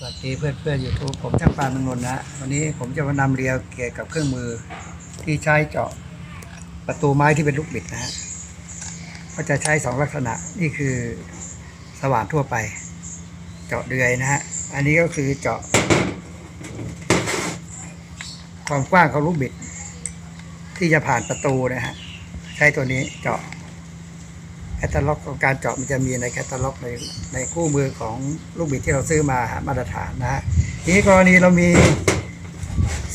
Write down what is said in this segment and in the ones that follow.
สวัสดีเพื่อนเพื่อนยูทูบผมช่างปานมองนนนะฮะวันนี้ผมจะมานำเรียวเกี่ยวกับเครื่องมือที่ใช้เจาะประตูไม้ที่เป็นลูกบิดนะฮะก็จะใช้สองลักษณะนี่คือสว่านทั่วไป เจาะเดือยนะฮะอันนี้ก็คือเจาะ ความกว้างของลูกบิด ที่จะผ่านประตูนะฮะใช้ตัวนี้เจาะ แคตตาล็อกของการเจาะมันจะมีในแคตตาล็อกในในคู่มือของลูกบิดที่เราซื้อมามาตรฐานนะฮะทีนี้กรณีเรามี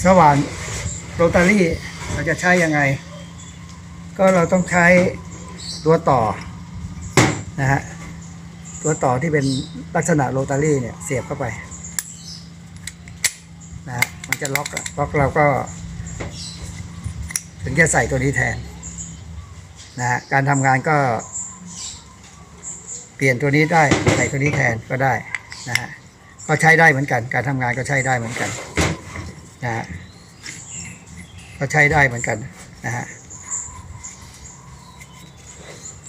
สว่านโรตารี่เราจะใช้ยังไง ก็เราต้องใช้ตัวต่อนะฮะตัวต่อที่เป็นลักษณะโรตารี่เนี่ยเสียบเข้าไปนะฮะมันจะล็อกล็อกเราก็ ถึงจะใส่ตัวนี้แทนนะฮะการทำงานก็ ปลี่ยนตัวนี้ได้ใส่ตัวนี้แทนก็ได้นะฮะก็ใช้ได้เหมือนกัน การทำงานก็ใช้ได้เหมือนกันนะฮะก็ใช้ได้เหมือนกันนะฮะ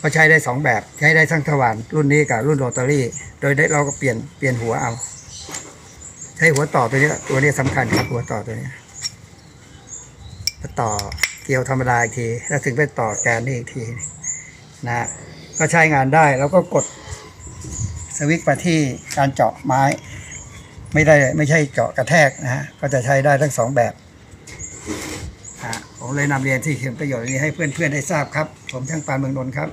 ก็ใช้ได้สองแบบใช้ได้ทั้งทวารรุ่นนี้กับรุ่นโรตารี่ โดยได้เราก็เปลี่ยนเปลี่ยนหัวเอา ใช้หัวต่อตัวนี้ตัวนี้สำคัญครับหัวต่อตัวนี้ต่อเกลียวธรรมดาอีกที แล้วถึงไปต่อแกนนี่อีกทีนะฮะก็ใช้งานได้แล้วก็กด วิตช์ไปที่การเจาะไม้ ไม่ได้ไม่ใช่เจาะกระแทกนะฮะก็จะใช้ได้ทั้งสองแบบอะผมเลยนำเรียนที่เขียนประโยชน์นี้ให้เพื่อนๆได้ทราบครับ ผมช่างปานเมืองนนท์ครับ